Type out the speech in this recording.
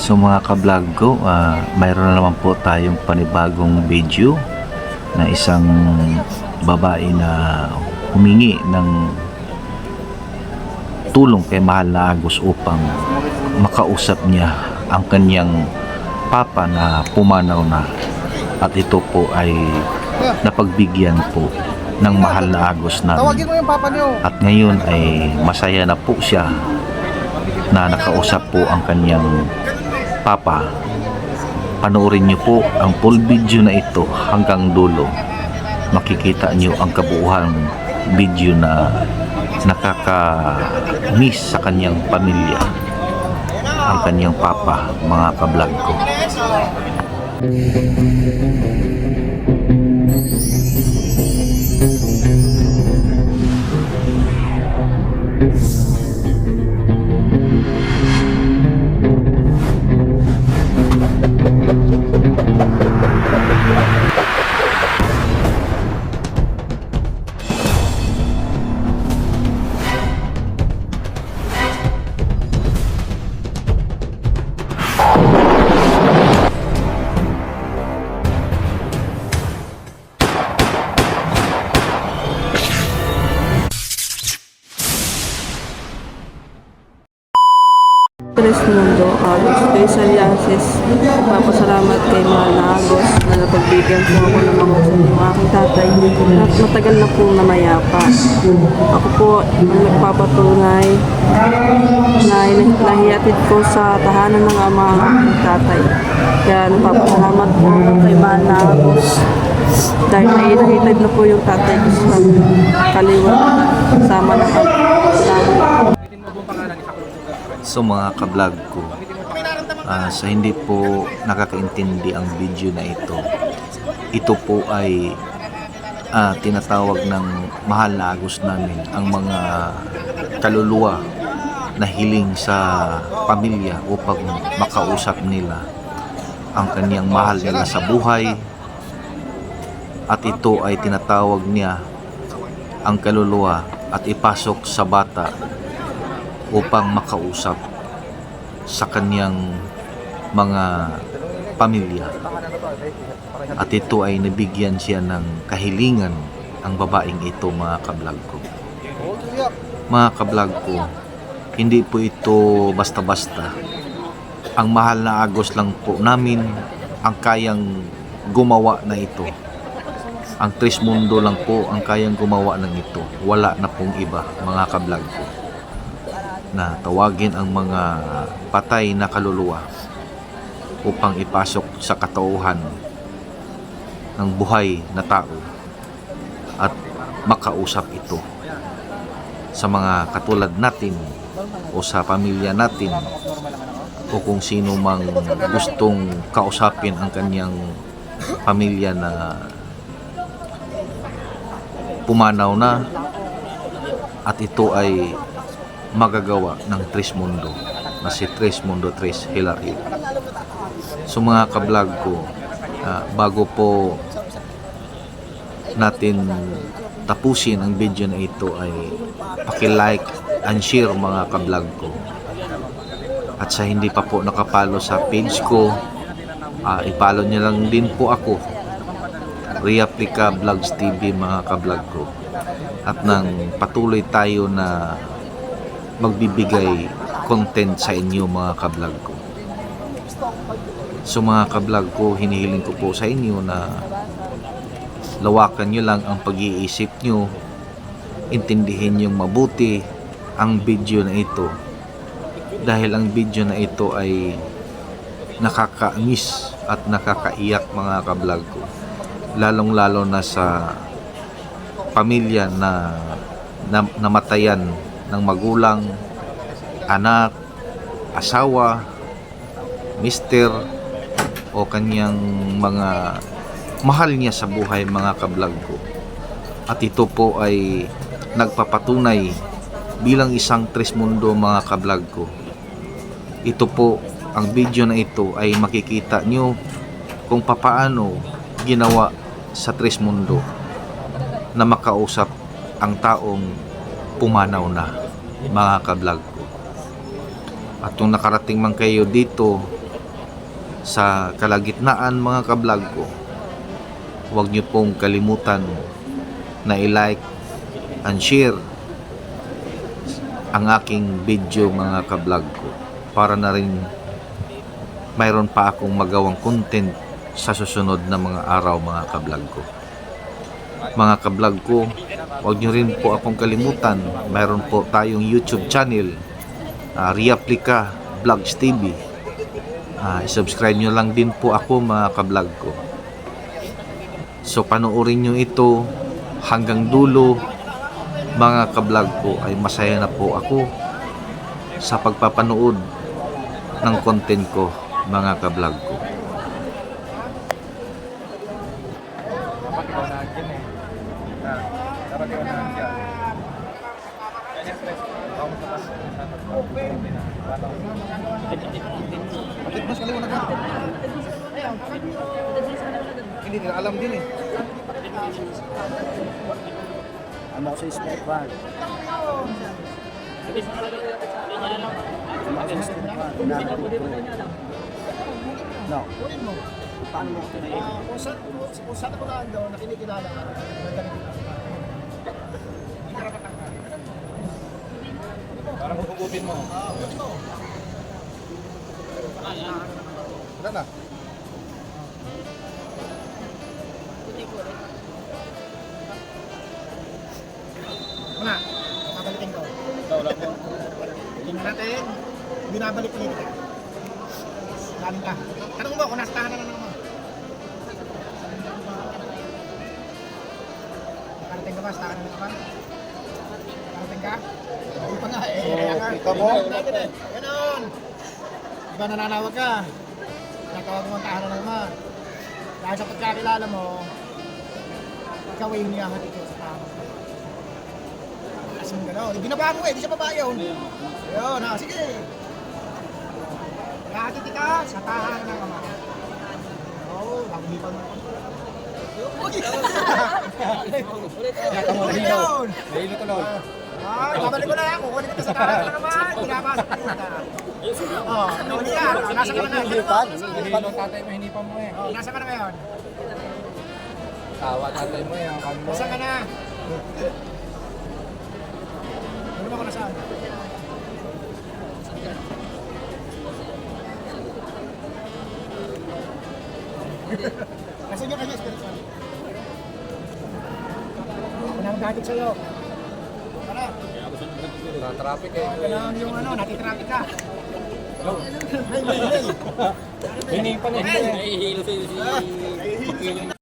So mga ka-vlog ko, ah, mayroon na naman po tayong panibagong video na isang babae na humingi ng tulong kay Mahal na Agos upang makausap niya ang kanyang papa na pumanaw na at ito po ay napagbigyan po ng Mahal na Agos namin. At ngayon ay masaya na po siya na nakausap po ang kanyang papa. Panoorin niyo po ang full video na ito hanggang dulo. Makikita niyo ang kabuuhan video na nakaka-miss sa kanyang pamilya. Ang kanyang papa, mga kablog ko. Tres Mundo, Agos, kay Salyasis, papasalamat kay Mahal na Agos na napagbigyan po ako ng mga ng aking tatay na matagal na po namayapa. Ako po ang nagpapatunay na nahihatid ko sa tahanan ng ama aking tatay. Kaya nagpapasalamat po ako kay Mahal na Agos dahil nahinahitid na po yung tatay ko sa kaliwa kasama ng salamat. So mga kablog ko, ah, sa hindi po nakakaintindi ang video na ito, ito po ay ah, tinatawag ng mahal na agos namin ang mga kaluluwa na hiling sa pamilya upang makausap nila ang kaniyang mahal nila sa buhay. At ito ay tinatawag niya ang kaluluwa at ipasok sa bata upang makausap sa kanyang mga pamilya. At ito ay nabigyan siya ng kahilingan ang babaeng ito mga kablog ko. Mga kablog ko, hindi po ito basta-basta. Ang mahal na agos lang po namin ang kayang gumawa na ito. Ang Tris Mundo lang po ang kayang gumawa ng ito. Wala na pong iba mga kablog ko na tawagin ang mga patay na kaluluwa upang ipasok sa katauhan ng buhay na tao at makausap ito sa mga katulad natin o sa pamilya natin o kung sino mang gustong kausapin ang kanyang pamilya na pumanaw na at ito ay magagawa ng Tres Mundo na si Tres Mundo Tres Hilario. So mga kablog ko, ah, bago po natin tapusin ang video na ito ay paki-like and share mga kablog ko. At sa hindi pa po nakapalo sa page ko, ah, ipalo niyo lang din po ako. Reaplica Vlogs TV mga kablog ko. At nang patuloy tayo na magbibigay content sa inyo mga kablog ko. So mga kablog ko, hinihiling ko po sa inyo na lawakan nyo lang ang pag-iisip nyo, intindihin yung mabuti ang video na ito. Dahil ang video na ito ay nakakamiss at nakakaiyak mga kablog ko. Lalong lalo na sa pamilya na namatayan ng magulang, anak, asawa, mister, o kanyang mga mahal niya sa buhay mga kablog ko. At ito po ay nagpapatunay bilang isang Tres Mundo mga kablog ko. Ito po, ang video na ito ay makikita nyo kung papaano ginawa sa Tres Mundo na makausap ang taong pumanaw na mga kablog ko. At kung nakarating man kayo dito sa kalagitnaan mga kablog ko, huwag niyo pong kalimutan na i-like and share ang aking video mga kablog ko para na rin mayroon pa akong magawang content sa susunod na mga araw mga kablog ko. Mga kablog ko, huwag niyo rin po akong kalimutan, mayroon po tayong YouTube channel, uh, Riaplica Vlogs TV. Ah, subscribe nyo lang din po ako mga kablog ko. So panoorin nyo ito hanggang dulo mga kablog ko ay masaya na po ako sa pagpapanood ng content ko mga kablog ko. Dapat ikaw na dyan eh. Ha? Dapat ikaw na dyan. Kaya siyempre, sa pagpapalagay na. Bakit mas kaliwanag na? Hindi nila alam din eh. Ano ako sa sport van? Ano ako sa sport van? No. Paano mo ko tinayin? Kung saan, kung saan ako naando, na kinikilala ka, nagaling kita. Parang hugutin mo. Wala na. Una, babalikin ko. Wala mo. Tingnan natin, binabalik ulit ka. Galing ka. Tanong mo kung nasa tahanan na naman. Nakarating ka ba? Sa tahanan na naman? Nakarating ka? Hindi pa nga eh. Kaya nga. kita mo? Ganon. Di ba nananawag ka? Nakawag mo ang tahanan na naman. Dahil sa pagkakilala mo, ikaw ay hinihangat ito sa tahanan. Kasi gano'n. Binaba mo eh, di siya baba yun. Ayun, ha, sige. Nakatiti ka sa tahanan ng ama. Oo, naglipan mo. Yata mo, Ulit nahilo. yun. Nahilo tuloy. Ay, babalik ko na yan. Kukunin kita sa tahanan ng ama. Pinapasok ko na. Oh, nauli ka. Nasa ka na na. Nahilo ang tatay mo, hinipan mo eh. Oh, nasa ka na ngayon. Tawa tatay mo eh. Nasa ka na. Ano ba ko nasaan? Nasaan yung kanya spiritual? Ano ang dagat sa'yo? Tara, Na traffic eh. ang yung ano, natitraffic ka? Hey, hey, hey. Hinipan eh. Hey!